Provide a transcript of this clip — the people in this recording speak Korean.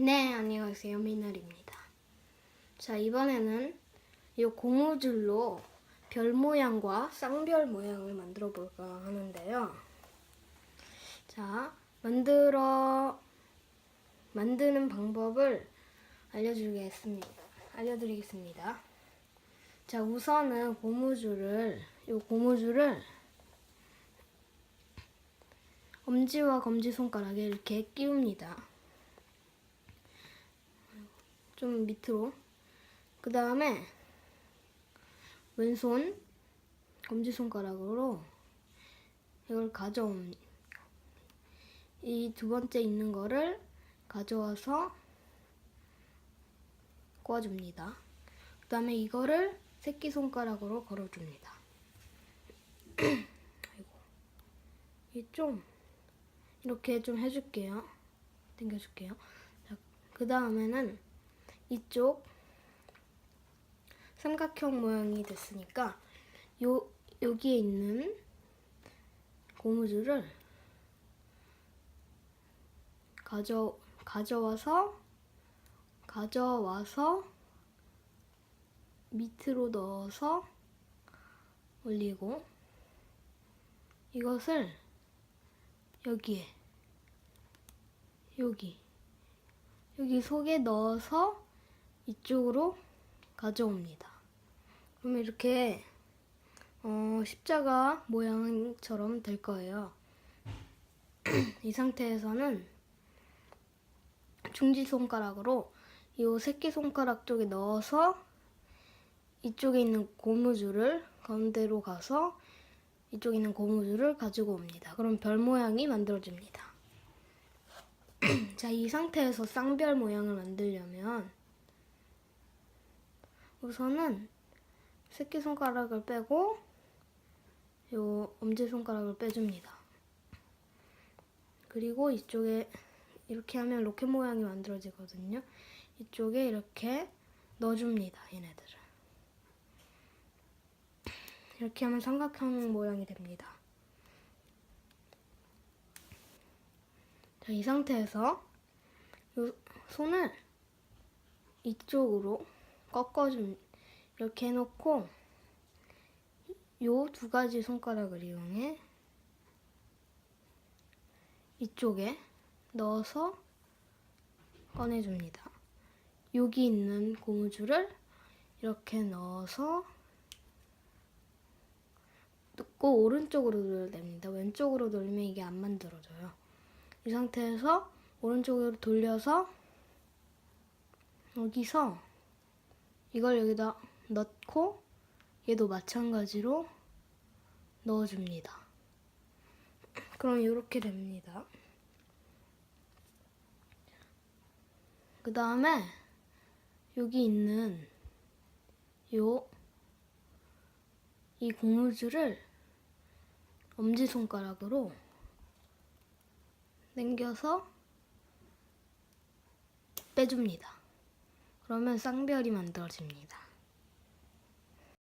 네, 안녕하세요. 미늘입니다. 자, 이번에는 이 고무줄로 별 모양과 쌍별 모양을 만들어 볼까 하는데요. 자, 만들어 만드는 방법을 알려주겠습니다. 알려드리겠습니다. 자, 우선은 고무줄을 이 고무줄을 엄지와 검지 손가락에 이렇게 끼웁니다. 좀 밑으로. 그 다음에 왼손 검지 손가락으로 이걸 가져옴. 이두 번째 있는 거를 가져와서 꽂아줍니다. 그 다음에 이거를 새끼 손가락으로 걸어줍니다. 아이고. 이좀 이렇게 좀 해줄게요. 당겨줄게요. 자, 그 다음에는 이쪽 삼각형 모양이 됐으니까 요 여기에 있는 고무줄을 가져 가져와서 가져와서 밑으로 넣어서 올리고 이것을 여기에 여기 여기 속에 넣어서 이쪽으로 가져옵니다. 그러면 이렇게 어, 십자가 모양처럼 될 거예요. 이 상태에서는 중지 손가락으로 이 새끼 손가락 쪽에 넣어서 이쪽에 있는 고무줄을 가운데로 가서 이쪽에 있는 고무줄을 가지고 옵니다. 그럼 별 모양이 만들어집니다. 자, 이 상태에서 쌍별 모양을 만들려면 우선은 새끼손가락을 빼고 요 엄지손가락을 빼줍니다. 그리고 이쪽에 이렇게 하면 로켓 모양이 만들어지거든요. 이쪽에 이렇게 넣어줍니다. 얘네들을. 이렇게 하면 삼각형 모양이 됩니다. 자, 이 상태에서 요 손을 이쪽으로 꺾어준 이렇게 해놓고 요 두 가지 손가락을 이용해 이쪽에 넣어서 꺼내줍니다. 여기 있는 고무줄을 이렇게 넣어서 꼭 오른쪽으로 돌려야 됩니다. 왼쪽으로 돌리면 이게 안 만들어져요. 이 상태에서 오른쪽으로 돌려서 여기서 이걸 여기다 넣고 얘도 마찬가지로 넣어줍니다. 그럼 이렇게 됩니다. 그 다음에 여기 있는 요 이 고무줄을 엄지손가락으로 당겨서 빼줍니다. 그러면 쌍별이 만들어집니다.